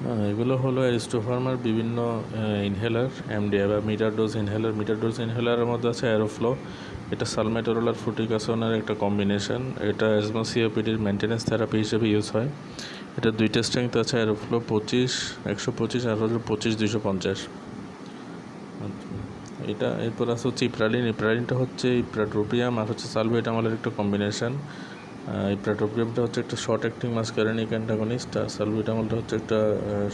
এগুলো হলো অ্যারিস্টোফার্মার বিভিন্ন ইনহেলার এমডিআই বা meter dose inhaler meter dose ইনহেলারের মধ্যে আছে অ্যারোফ্লো এটা সালমেটোরোল আর ফুটিকাসনের একটা কম্বিনেশন এটা অ্যাজমা সিওপিডির মেনটেন্যান্স থেরাপি হিসেবে ইউজ হয়। এটা দুইটা স্ট্রেংথ আছে অ্যারোফ্লো পঁচিশ, একশো পঁচিশ আর হলো পঁচিশ, দুইশো পঞ্চাশ। এটা এরপর আছে হচ্ছে ইপ্রালিন। ইপ্রালিনটা হচ্ছে ইপ্রাট্রোপিয়াম আর হচ্ছে সালভেটামলের একটা কম্বিনেশন ইপ্রাটোপিয়ামটা হচ্ছে একটা শর্ট অ্যাক্টিং মাস্কারেনিক অ্যান্টাগনিস্ট আর সালভিটামলটা হচ্ছে একটা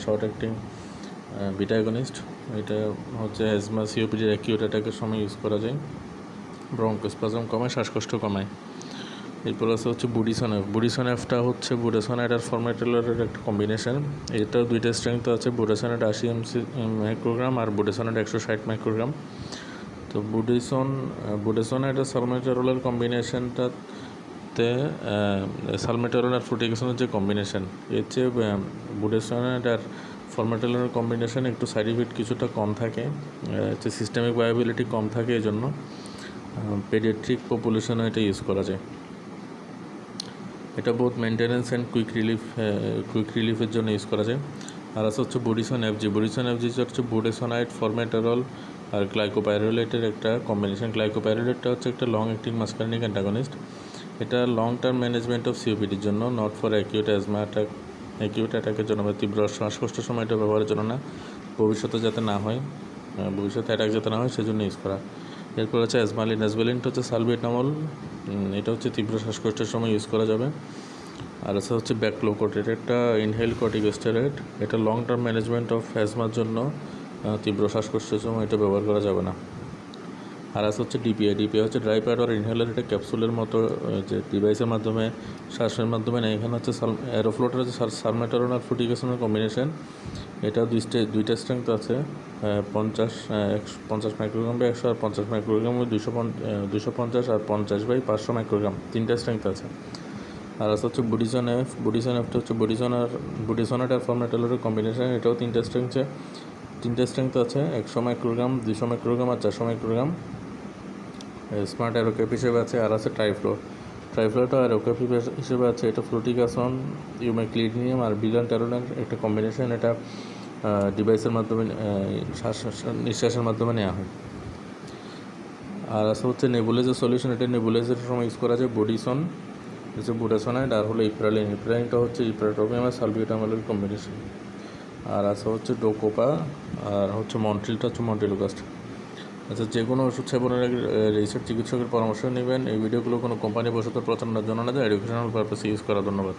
শর্ট অ্যাক্টিং বিটাগনিস্ট এটা হচ্ছে অ্যাজমা সিওপিডির অ্যাকিউট অ্যাটাকের সময় ইউজ করা যায়। ব্রঙ্কোস্পাজম কমায়, শ্বাসকষ্ট কমায়। এরপর আছে হচ্ছে বুডিসন এফ। বুডিসন এফটা হচ্ছে বুডেসন এটার ফর্মেটেলের একটা কম্বিনেশন এটাও দুইটা স্ট্রেংথ আছে, বুডেসন এটা আশি এমসি মাইক্রোগ্রাম আর বুডেসন এটা একশো ষাট মাইক্রোগ্রাম তো বুডিসন বুডেসন এটা সালমেটেরোলের কম্বিনেশনটা তে সালমেটেরন আর ফ্রুটিকেশনের যে কম্বিনেশান এর চেয়ে বুডেসনের আর ফরমেটেলনের কম্বিনেশন একটু সাইড ইফেক্ট কিছুটা কম থাকে হচ্ছে সিস্টেমিক ভায়াবিলিটি কম থাকে এই জন্য পেডিয়াট্রিক পপুলেশনে এটা ইউজ করা যায়। এটা বহুত maintenance and quick relief quick রিলিফের জন্য ইউজ করা যায়। আর আছে হচ্ছে বুডিসন এফজি বুডিসন এফজি হচ্ছে বুডেসোনাইট ফরমেটেরল আর গ্লাইকোপাইরোলেটের একটা কম্বিনেশন গ্লাইকোপাইরোলেটটা হচ্ছে একটা লং অ্যাক্টিং মাস্কারনিক অ্যান্টাগনিস্ট এটা লং টার্ম ম্যানেজমেন্ট অফ সিওপিডির জন্য not for acute asthma attack acute অ্যাটাকের জন্য বা তীব্র শ্বাসকষ্ট সময়টা ব্যবহারের জন্য না। ভবিষ্যতে যাতে না হয় ভবিষ্যতে অ্যাটাক যাতে না হয়, সেজন্য ইউজ করা। এরপর হচ্ছে অ্যাজমালিন অ্যাজমালিনটা হচ্ছে সালভেটামল এটা হচ্ছে তীব্র শ্বাসকষ্টের সময় ইউজ করা যাবে। আর আছে হচ্ছে ব্যাকলোকোট এটা একটা ইনহেল কর্টিকোস্টেরয়েড এটা লং টার্ম ম্যানেজমেন্ট অফ অ্যাজমার জন্য তীব্র শ্বাসকষ্টের সময় এটা ব্যবহার করা যাবে না। আর হচ্ছে ডিপিআই ডিপিআই হচ্ছে ড্রাই প্যাড আর ইনহেলার এটা ক্যাপসুলের মতো যে ডিভাইসের মাধ্যমে, শ্বাসের মাধ্যমে নেয়। এখানে হচ্ছে সাল অ্যারোফ্লোটার হচ্ছে সালমেটারন আর ফুটিকেশনের কম্বিনেশন এটা দুই দুইটা স্ট্রেংথ আছে পঞ্চাশ একশো পঞ্চাশ মাইক্রোগ্রাম বা একশো আর পঞ্চাশ মাইক্রোগ্রাম দুশো দুশো পঞ্চাশ আর পঞ্চাশ বাই পাঁচশো মাইক্রোগ্রাম তিনটা স্ট্রেংথ আছে। আর আছে হচ্ছে বুডিসন এফ। বুডিসন এফটা হচ্ছে বুডিসন আর বুডিসনাট আর ফর্মেটেলের কম্বিনেশন এটাও তিনটা স্ট্রেংথ তিনটা স্ট্রেংথ আছে, একশো মাইক্রোগ্রাম দুশো মাইক্রোগ্রাম আর চারশো মাইক্রোগ্রাম স্মার্ট অ্যারোক্যাপ হিসেবে আছে, আর আছে ট্রাইফ্লো ট্রাইফ্লোটা অ্যারোক্যাপ হিসেবে আছে, এটা ফ্লুটিকাসন ইউমেক্লিডিনিয়াম আর টেরোনের একটা কম্বিনেশন এটা ডিভাইসের মাধ্যমে শ্বাস নিঃশ্বাসের মাধ্যমে নেওয়া হয়। আর আছে হচ্ছে নেবুলাইজার সলিউশন এটা নেবুলাইজারের সময় ইউজ করা যায় বডিসন হচ্ছে বুডাসোনাইড আর হলো ইপ্রালিন ইপ্রালিনটা হচ্ছে ইপ্রাটোপিয়াম আর সালবিউটামলের কম্বিনেশন আর আছে হচ্ছে ডোকোপা আর হচ্ছে মন্ট্রিলটা হচ্ছে মন্ট্রিলোকাস্ট আচ্ছা যে কোনো ওষুধ সেবনের আগে চিকিৎসকের পরামর্শ নেবেন। এই ভিডিওগুলো কোনো কোম্পানি বসত প্রচারণার জন্য না যায় এডুকেশনাল পারপাসে ইউজ করা। ধন্যবাদ।